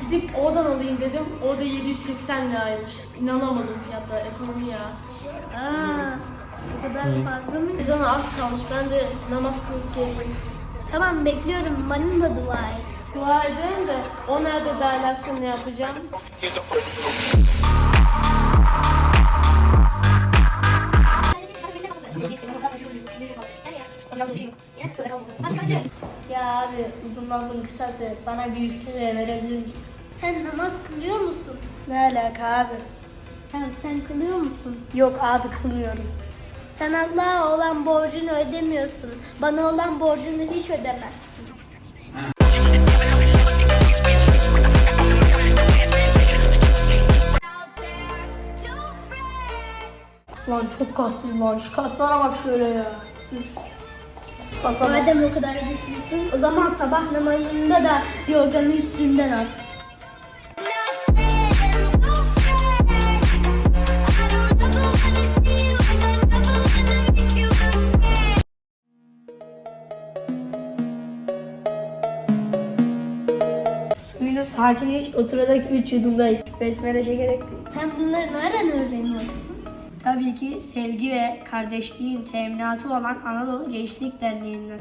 Gidip oradan alayım dedim. O da 780 liraymış. İnanamadım fiyatlara. Ekonomi ya. Aa, o kadar fazla mı? Ezana az kalmış. Ben de namaz kılıp geleyim. Tamam bekliyorum. Bana da dua et. Dua ederim de o nerede derlerse ne yapacağım? Ya abi uzun lafın kısası bana bir 100 lira verebilir misin? Sen namaz kılıyor musun? Ne alaka abi? Tamam sen kılıyor musun? Yok abi kılmıyorum. Sen Allah'a olan borcunu ödemiyorsun. Bana olan borcunu hiç ödemezsin. Lan çok kaslıyım lan. Şu kaslara bak şöyle ya. Üf. Kasa bak. Madem o kadar güçlüsün, o zaman sabah namazında da yorganı üstünden at. Suyunu sakin iç, oturarak 3 yudumda iç. Besmele çekerek Sen bunları nereden öğreniyorsun? Tabii ki sevgi ve kardeşliğin teminatı olan Anadolu Gençlik Derneği'nden.